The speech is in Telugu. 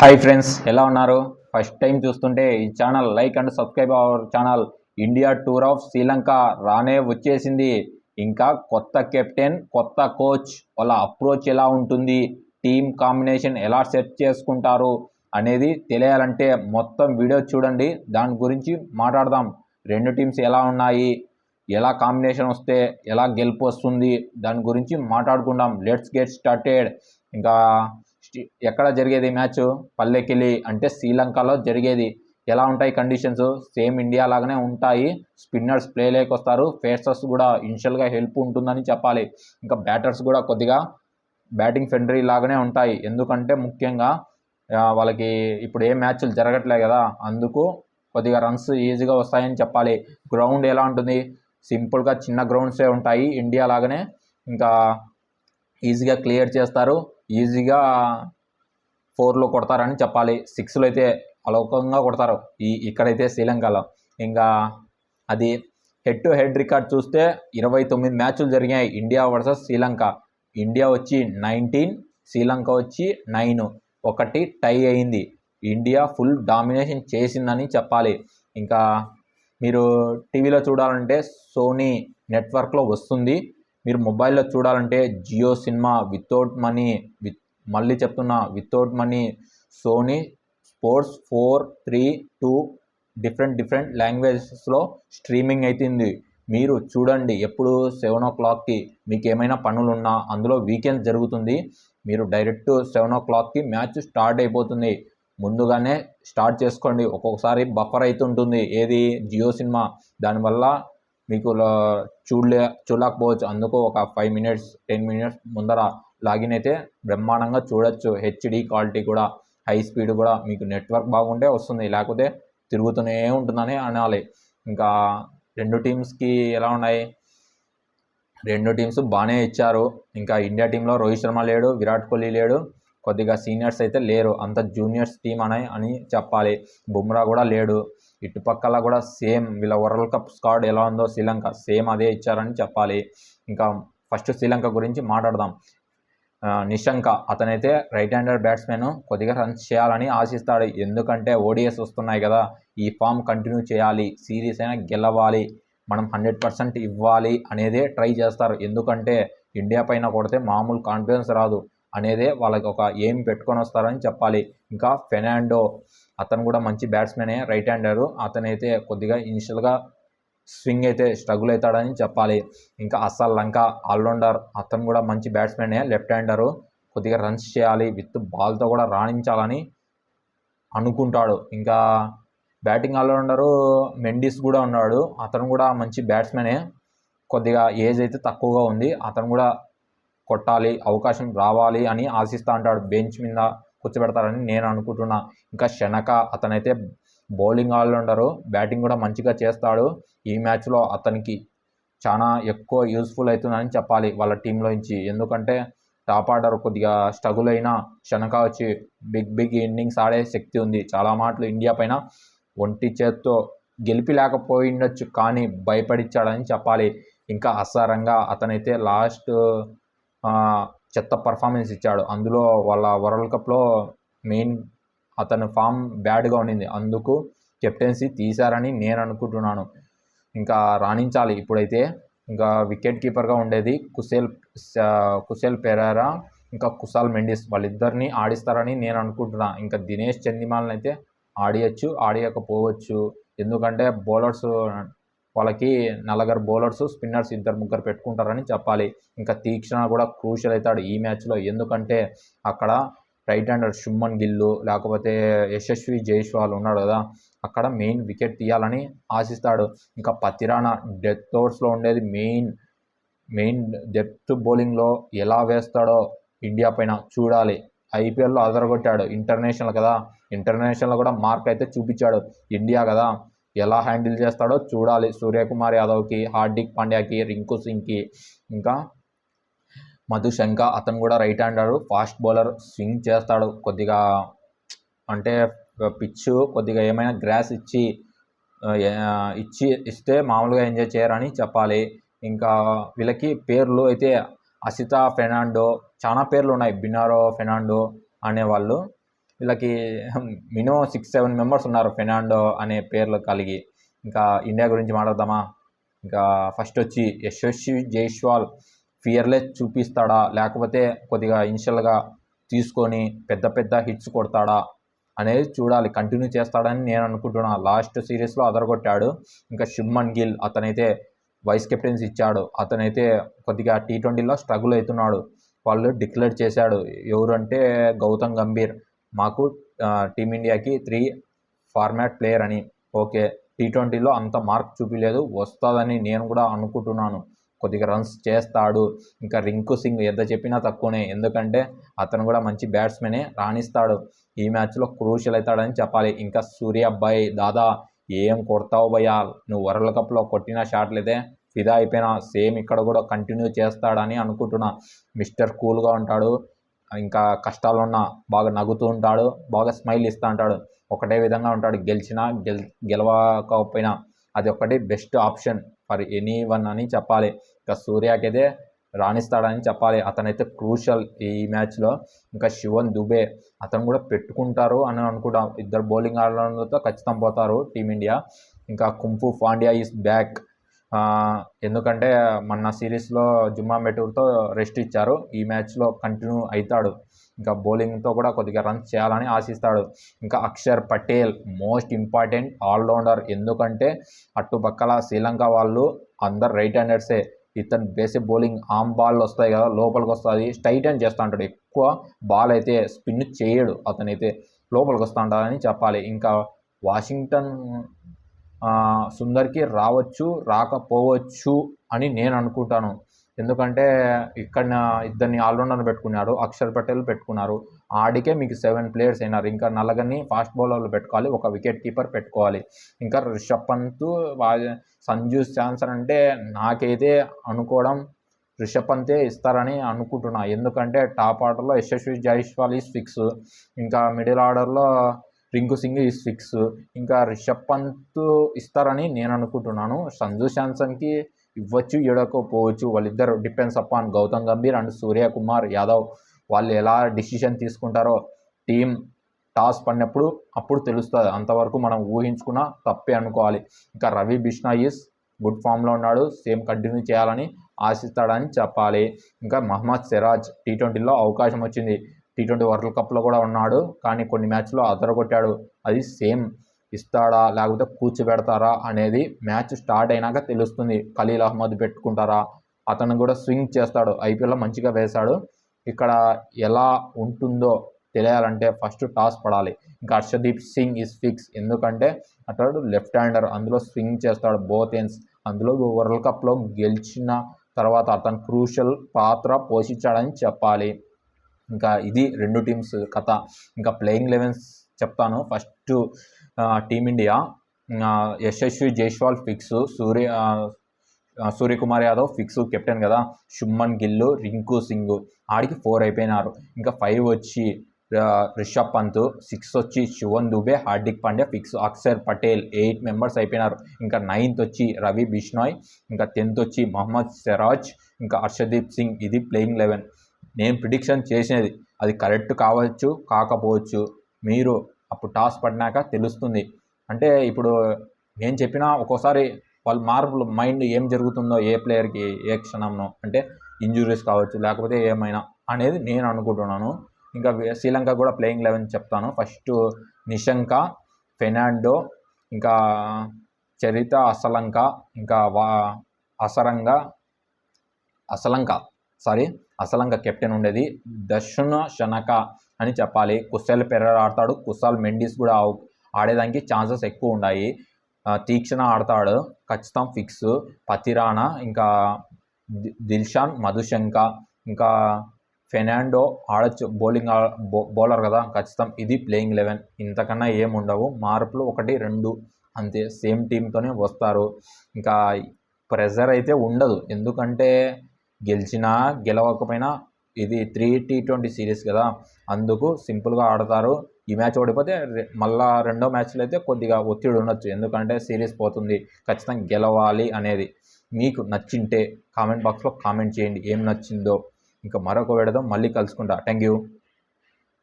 హాయ్ ఫ్రెండ్స్ ఎలా ఉన్నారు? ఫస్ట్ టైం చూస్తుంటే ఈ channel like and subscribe our channel. India tour of Sri Lanka రానే వచ్చేసింది. ఇంకా కొత్త కెప్టెన్ కొత్త కోచ్ వాళ్ళ అప్రోచ్ ఎలా ఉంటుంది? టీమ్ కాంబినేషన్ ఎలా సెట్ చేసుకుంటారు అనేది తెలియాలంటే మొత్తం వీడియో చూడండి. దాని గురించి మాట్లాడదాం. రెండు టీమ్స్ ఎలా ఉన్నాయి? ఎలా కాంబినేషన్ వస్తే ఎలా గెలుపు వస్తుంది? దాని గురించి మాట్లాడుకుందాం. Let's get started. ఇంకా ఎక్కడ జరిగేది మ్యాచ్? పల్లెకెళ్ళి అంటే శ్రీలంకలో జరిగేది. ఎలా ఉంటాయి కండిషన్స్? సేమ్ ఇండియా లాగానే ఉంటాయి. స్పిన్నర్స్ ప్లే వస్తారు ఫేసర్స్ కూడా ఇనిషియల్గా హెల్ప్ ఉంటుందని చెప్పాలి. ఇంకా బ్యాటర్స్ కూడా కొద్దిగా బ్యాటింగ్ ఫెండరీ లాగానే ఉంటాయి. ఎందుకంటే ముఖ్యంగా వాళ్ళకి ఇప్పుడు ఏ మ్యాచ్లు జరగట్లే కదా? అందుకు కొద్దిగా రన్స్ ఈజీగా వస్తాయని చెప్పాలి. గ్రౌండ్ ఎలా ఉంటుంది? సింపుల్గా చిన్న గ్రౌండ్సే ఉంటాయి. ఇండియా లాగానే ఇంకా ఈజీగా క్లియర్ చేస్తారు. ఈజీగా ఫోర్లో కొడతారని చెప్పాలి. సిక్స్లో అయితే అలోకంగా కొడతారు. ఈ ఇక్కడైతే శ్రీలంకలో. ఇంకా అది హెడ్ టు హెడ్ రికార్డ్ చూస్తే ఇరవై తొమ్మిది మ్యాచ్లు జరిగాయి. India versus Sri Lanka. India వచ్చి నైన్టీన్ శ్రీలంక వచ్చి నైన్. ఒకటి టై అయింది. ఇండియా ఫుల్ డామినేషన్ చేసిందని చెప్పాలి. ఇంకా మీరు టీవీలో చూడాలంటే సోనీ నెట్వర్క్లో వస్తుంది. మీరు మొబైల్లో చూడాలంటే Jio cinema without money with మళ్ళీ చెప్తున్నా without money Sony sports four three two different different లాంగ్వేజెస్లో streaming అవుతుంది మీరు చూడండి ఎప్పుడు సెవెన్ ఓ క్లాక్కి మీకు ఏమైనా పనులు ఉన్నా అందులో వీకెండ్ జరుగుతుంది. మీరు డైరెక్ట్ సెవెన్ ఓ క్లాక్కి మ్యాచ్ స్టార్ట్ అయిపోతుంది. ముందుగానే స్టార్ట్ చేసుకోండి. ఒక్కొక్కసారి బఫర్ అవుతుంటుంది ఏది? జియో సినిమా. దానివల్ల మీకు లా- చూడలే చూడలేకపోవచ్చు. అందుకు ఒక ఫైవ్ మినిట్స్ టెన్ మినిట్స్ ముందర లాగిన్ అయితే బ్రహ్మాండంగా చూడొచ్చు. హెచ్డి క్వాలిటీ కూడా హై స్పీడ్ కూడా మీకు నెట్వర్క్ బాగుంటే వస్తుంది. లేకపోతే తిరుగుతూనే ఉంటుందని అనాలి. ఇంకా రెండు టీమ్స్కి ఎలా ఉన్నాయి? రెండు టీమ్స్ బాగానే ఇచ్చారు. ఇంకా ఇండియా టీంలో రోహిత్ శర్మ లేడు విరాట్ కోహ్లీ లేడు. కొద్దిగా సీనియర్స్ అయితే లేరు. అంత జూనియర్స్ టీం అని అని చెప్పాలి. బుమ్రా కూడా లేడు. ఇటుపక్కల కూడా సేమ్ వీళ్ళ వరల్డ్ కప్ స్కాడ్ ఎలా ఉందో శ్రీలంక సేమ్ అదే ఇచ్చారని చెప్పాలి. ఇంకా ఫస్ట్ శ్రీలంక గురించి మాట్లాడదాం. నిశంక అతనైతే రైట్ హ్యాండర్ బ్యాట్స్మెన్ కొద్దిగా రన్స్ చేయాలని ఆశిస్తాడు. ఎందుకంటే ఓడిఎస్ వస్తున్నాయి కదా ఈ ఫామ్ కంటిన్యూ చేయాలి సిరీస్ అయినా గెలవాలి మనం హండ్రెడ్ పర్సెంట్ ఇవ్వాలి అనేదే ట్రై చేస్తారు. ఎందుకంటే ఇండియా పైన కొడితే మామూలు కాన్ఫిడెన్స్ రాదు అనేదే వాళ్ళకి ఒక ఏం పెట్టుకొని వస్తారని చెప్పాలి. ఇంకా ఫెర్నాండో అతను కూడా మంచి బ్యాట్స్మెనే రైట్ హ్యాండరు అతనైతే కొద్దిగా ఇనిషియల్గా స్వింగ్ అయితే స్ట్రగుల్ అవుతాడని చెప్పాలి. ఇంకా అస్సల్ లంక ఆల్రౌండర్ అతను కూడా మంచి బ్యాట్స్మెనే లెఫ్ట్ హ్యాండరు కొద్దిగా రన్స్ చేయాలి విత్ బాల్తో కూడా రాణించాలని అనుకుంటాడు. ఇంకా బ్యాటింగ్ ఆల్రౌండరు మెండిస్ కూడా ఉన్నాడు. అతను కూడా మంచి బ్యాట్స్మెనే కొద్దిగా ఏజ్ అయితే తక్కువగా ఉంది. అతను కూడా కొట్టాలి అవకాశం రావాలి అని ఆశిస్తూ ఉంటాడు బెంచ్ మీద కూర్చోబెడతారని నేను అనుకుంటున్నా. ఇంకా శనక అతనైతే బౌలింగ్ ఆల్రౌండరు. బ్యాటింగ్ కూడా మంచిగా చేస్తాడు. ఈ మ్యాచ్లో అతనికి చాలా ఎక్కువ యూస్ఫుల్ అవుతుందని చెప్పాలి వాళ్ళ టీంలో నుంచి. ఎందుకంటే టాప్ ఆర్డర్ కొద్దిగా స్ట్రగుల్ అయినా శనక వచ్చి బిగ్ బిగ్ ఇన్నింగ్స్ ఆడే శక్తి ఉంది. చాలా మాటలు ఇండియా పైన ఒంటి చేత్తో గెలిపి లేకపోయిండొచ్చు కానీ భయపడిచ్చాడని చెప్పాలి. ఇంకా అసారంగా అతనైతే లాస్ట్ చెత్త పర్ఫార్మెన్స్ ఇచ్చాడు. అందులో వాళ్ళ వరల్డ్ కప్లో మెయిన్ అతని ఫామ్ బ్యాడ్గా ఉండింది. అందుకు కెప్టెన్సీ తీశారని నేను అనుకుంటున్నాను. ఇంకా రాణించాలి. ఇప్పుడైతే ఇంకా వికెట్ కీపర్గా ఉండేది కుసేల్ కుసేల్ పెరారా ఇంకా కుసాల్ మెండిస్ వాళ్ళిద్దరిని ఆడిస్తారని నేను అనుకుంటున్నా. ఇంకా దినేష్ చందిమాలని అయితే ఆడియచ్చు ఆడియకపోవచ్చు. ఎందుకంటే బౌలర్స్ వాళ్ళకి నలుగురు బౌలర్స్ స్పిన్నర్స్ ఇద్దరు ముగ్గురు పెట్టుకుంటారని చెప్పాలి. ఇంకా తీక్షణ కూడా క్రూషియల్ అవుతాడు ఈ మ్యాచ్లో. ఎందుకంటే అక్కడ రైట్ హ్యాండర్ శుమ్మన్ గిల్లు లేకపోతే యశస్వి జైస్వాల్ ఉన్నాడు కదా అక్కడ మెయిన్ వికెట్ తీయాలని ఆశిస్తాడు. ఇంకా పతిరానా డెత్ ఓవర్స్లో ఉండేది మెయిన్ మెయిన్ డెప్త్ బౌలింగ్లో ఎలా వేస్తాడో ఇండియా పైన చూడాలి. ఐపీఎల్లో అదరగొట్టాడు ఇంటర్నేషనల్ కదా ఇంటర్నేషనల్ కూడా మార్క్ అయితే చూపించాడు. ఇండియా కదా ఎలా హ్యాండిల్ చేస్తాడో చూడాలి. సూర్యకుమార్ యాదవ్కి హార్దిక్ పాండ్యాకి రింకు సింగ్కి ఇంకా మధు శంక అతను కూడా right hander. Fast bowler swing చేస్తాడు. కొద్దిగా అంటే పిచ్ కొద్దిగా ఏమైనా గ్రాస్ ఇచ్చి ఇచ్చి ఇస్తే మామూలుగా ఎంజాయ్ చేయరని చెప్పాలి. ఇంకా వీళ్ళకి పేర్లు అయితే అసితా ఫెర్నాండో చాలా పేర్లు ఉన్నాయి. బినారో ఫెర్నాండో అనేవాళ్ళు వీళ్ళకి మినిమం సిక్స్ సెవెన్ మెంబర్స్ ఉన్నారు ఫెర్నాండో అనే పేర్లు కలిగి. ఇంకా ఇండియా గురించి మాట్లాడదామా? ఇంకా ఫస్ట్ వచ్చి యశస్వి జైష్వాల్ ఫియర్లెస్ చూపిస్తాడా? లేకపోతే కొద్దిగా ఇనిషియల్గా తీసుకొని పెద్ద పెద్ద హిట్స్ కొడతాడా? అనేది చూడాలి. కంటిన్యూ చేస్తాడని నేను అనుకుంటున్నా. లాస్ట్ సిరీస్లో అదరగొట్టాడు. ఇంకా శుభ్మన్ గిల్ అతనైతే వైస్ కెప్టెన్స్ ఇచ్చాడు. అతనైతే కొద్దిగా టీ ట్వంటీలో స్ట్రగుల్ అవుతున్నాడు. వాళ్ళు డిక్లేర్ చేశాడు. ఎవరంటే గౌతమ్ గంభీర్. మాకు టీమిండియాకి త్రీ ఫార్మాట్ ప్లేయర్ అని. ఓకే టీ ట్వంటీలో అంత మార్క్ చూపించలేదు వస్తుందని నేను కూడా అనుకుంటున్నాను. కొద్దిగా రన్స్ చేస్తాడు. ఇంకా రింకు సింగ్ ఎంత చెప్పినా తక్కువనే. ఎందుకంటే అతను కూడా మంచి బ్యాట్స్మెనే రాణిస్తాడు. ఈ మ్యాచ్లో క్రూషల్ అవుతాడని చెప్పాలి. ఇంకా సూర్య అబ్బాయి దాదా ఏం కొడతావు భయ్యా? నువ్వు వరల్డ్ కప్లో కొట్టిన షాట్లయితే ఫిదా అయిపోయినా సేమ్ ఇక్కడ కూడా కంటిన్యూ చేస్తాడని అనుకుంటున్నా. మిస్టర్ కూల్గా ఉంటాడు. ఇంకా కష్టాలు ఉన్నా బాగా నవ్వుతూ ఉంటాడు బాగా స్మైల్ ఇస్తూ ఉంటాడు. ఒకటే విధంగా ఉంటాడు. గెలిచినా గెల్ గెలవకపోయినా అది ఒకటి best option for anyone అని చెప్పాలి. ఇంకా సూర్యకైతే రాణిస్తాడని చెప్పాలి. అతనైతే క్రూషల్ ఈ మ్యాచ్లో. ఇంకా శివన్ దుబే అతను కూడా పెట్టుకుంటారు అని అనుకుంటాం. ఇద్దరు బౌలింగ్ ఆడడంతో ఖచ్చితం పోతారు టీమిండియా. ఇంకా కుంఫు ఫాండియా ఈస్ బ్యాక్. ఎందుకంటే మొన్న సిరీస్లో జుమ్మా మెటూర్తో రెస్ట్ ఇచ్చారు. ఈ మ్యాచ్లో కంటిన్యూ అవుతాడు. ఇంకా బౌలింగ్తో కూడా కొద్దిగా రన్స్ చేయాలని ఆశిస్తాడు. ఇంకా Akshar Patel most important all rounder. ఎందుకంటే అటుపక్కల శ్రీలంక వాళ్ళు అందరు రైట్ హ్యాండర్సే. ఇతను బేసిక్ బౌలింగ్ ఆమ్ బాల్ వస్తాయి కదా లోపలికి వస్తుంది. స్ట్రైట్ హ్యాండ్ చేస్తూ ఉంటాడు ఎక్కువ బాల్ అయితే స్పిన్ చేయడు అతనైతే. లోపలికి వస్తూ ఉంటాడని చెప్పాలి. ఇంకా వాషింగ్టన్ సుందర్కి రావచ్చు రాకపోవచ్చు అని నేను అనుకుంటాను. ఎందుకంటే ఇక్కడ ఇద్దరిని ఆల్రౌండర్ని పెట్టుకున్నారు అక్షర్ పటేల్ పెట్టుకున్నారు. ఆడికే మీకు సెవెన్ ప్లేయర్స్ అయినారు. ఇంకా నల్లగని ఫాస్ట్ బౌలర్లు పెట్టుకోవాలి ఒక వికెట్ కీపర్ పెట్టుకోవాలి. ఇంకా రిషబ్ పంత్ సంజు శాంసన్ అంటే నాకైతే అనుకోవడం రిషబ్ పంతే ఇస్తారని అనుకుంటున్నా. ఎందుకంటే టాప్ ఆర్డర్లో యశస్వి జైస్వాల్ ఈస్ ఫిక్స్. ఇంకా మిడిల్ ఆర్డర్లో రింకు సింగ్ ఈ ఫిక్స్ ఇంకా రిషబ్ పంత్ ఇస్తారని నేను అనుకుంటున్నాను. సంజు శాంసన్కి ఇవ్వచ్చు ఇవ్వకపోవచ్చు. వాళ్ళిద్దరు depends upon Gautam Gambhir and Suryakumar Yadav. వాళ్ళు ఎలా డిసిషన్ తీసుకుంటారో టీం టాస్ పడినప్పుడు అప్పుడు తెలుస్తుంది. అంతవరకు మనం ఊహించుకున్న తప్పే అనుకోవాలి. ఇంకా రవి బిష్నా ఇస్ గుడ్ ఫామ్లో ఉన్నాడు. సేమ్ కంటిన్యూ చేయాలని ఆశిస్తాడని చెప్పాలి. ఇంకా మహమ్మద్ సిరాజ్ టీ ట్వంటీలో అవకాశం వచ్చింది. టీ ట్వంటీ వరల్డ్ కప్లో కూడా ఉన్నాడు. కానీ కొన్ని మ్యాచ్లో అదరగొట్టాడు. అది సేమ్ ఇస్తాడా లేకపోతే కూర్చోబెడతారా అనేది మ్యాచ్ స్టార్ట్ అయినాక తెలుస్తుంది. ఖలీల్ అహ్మద్ పెట్టుకుంటారా? అతను కూడా స్వింగ్ చేస్తాడు. ఐపీఎల్లో మంచిగా వేశాడు. ఇక్కడ ఎలా ఉంటుందో తెలియాలంటే ఫస్ట్ టాస్ పడాలి. ఇంకా హర్షదీప్ సింగ్ ఇస్ ఫిక్స్ ఎందుకంటే అతడు లెఫ్ట్ హ్యాండర్ అందులో స్వింగ్ చేస్తాడు బోత్ ఎన్స్ అందులో వరల్డ్ కప్లో గెలిచిన తర్వాత అతను క్రూషల్ పాత్ర పోషించాడని చెప్పాలి. ఇంకా ఇది రెండు టీమ్స్ కథ. ఇంకా ప్లేయింగ్ లెవెన్స్ చెప్తాను. First team India Yashasvi Jaiswal fix Surya Suryakumar Yadav fix captain కదా. శుమ్మన్ గిల్లు రింకు సింగ్ ఆడికి ఫోర్ అయిపోయినారు. ఇంకా ఫైవ్ వచ్చి రిషబ్ పంత్ సిక్స్ వచ్చి Shivam Dube Hardik Pandya fix Akshar Patel eight members అయిపోయినారు. ఇంకా నైన్త్ వచ్చి రవి బిష్నాయ్ ఇంకా టెన్త్ వచ్చి మహమ్మద్ సెరాజ్ ఇంకా హర్షదీప్ సింగ్ ఇది ప్లేయింగ్ లెవెన్ నేను ప్రిడిక్షన్ చేసినది. అది కరెక్ట్ కావచ్చు కాకపోవచ్చు మీరు అప్పుడు టాస్ పడినాక తెలుస్తుంది. అంటే ఇప్పుడు నేను చెప్పినా ఒక్కోసారి వాళ్ళ మార్పులు మైండ్ ఏం జరుగుతుందో ఏ ప్లేయర్కి ఏ క్షణంలో అంటే ఇంజురీస్ కావచ్చు లేకపోతే ఏమైనా అనేది నేను అనుకుంటున్నాను. ఇంకా శ్రీలంక కూడా ప్లేయింగ్ లెవెన్ చెప్తాను. ఫస్ట్ నిశంక ఫెర్నాండో ఇంకా చరిత అసలంక ఇంకా వా అసరంగ అసలంక సారీ అసలంక కెప్టెన్ ఉండేది దర్శన శనక అని చెప్పాలి. కుస్సల్ పెర్రర్ ఆడతాడు. కుసాల్ మెండిస్ కూడా ఆడేదానికి ఛాన్సెస్ ఎక్కువ ఉన్నాయి తీక్షణ ఆడతాడు. ఖచ్చితం ఫిక్స్. పతిరానా ఇంకా దిల్షాన్ మధుశంక ఇంకా ఫెనాండో ఆడచ్చు. బౌలింగ్ బౌలర్ కదా. ఖచ్చితం ఇది ప్లేయింగ్ లెవెన్. ఇంతకన్నా ఏముండవు మార్పులు ఒకటి రెండు అంతే. సేమ్ టీంతోనే వస్తారు. ఇంకా ప్రెజర్ అయితే ఉండదు. ఎందుకంటే గెలిచినా గెలవకపోయినా ఇది త్రీ టీ ట్వంటీ సిరీస్ కదా. అందుకు సింపుల్గా ఆడతారు. ఈ మ్యాచ్ ఓడిపోతే మళ్ళా రెండో మ్యాచ్లో అయితే కొద్దిగా ఒత్తిడి ఉండొచ్చు. ఎందుకంటే సిరీస్ పోతుంది. ఖచ్చితంగా గెలవాలి అనేది. మీకు నచ్చింటే కామెంట్ బాక్స్లో కామెంట్ చేయండి. ఏం నచ్చిందో. ఇంకా మరొక విడదాం మళ్ళీ కలుసుకుంటా. Thank you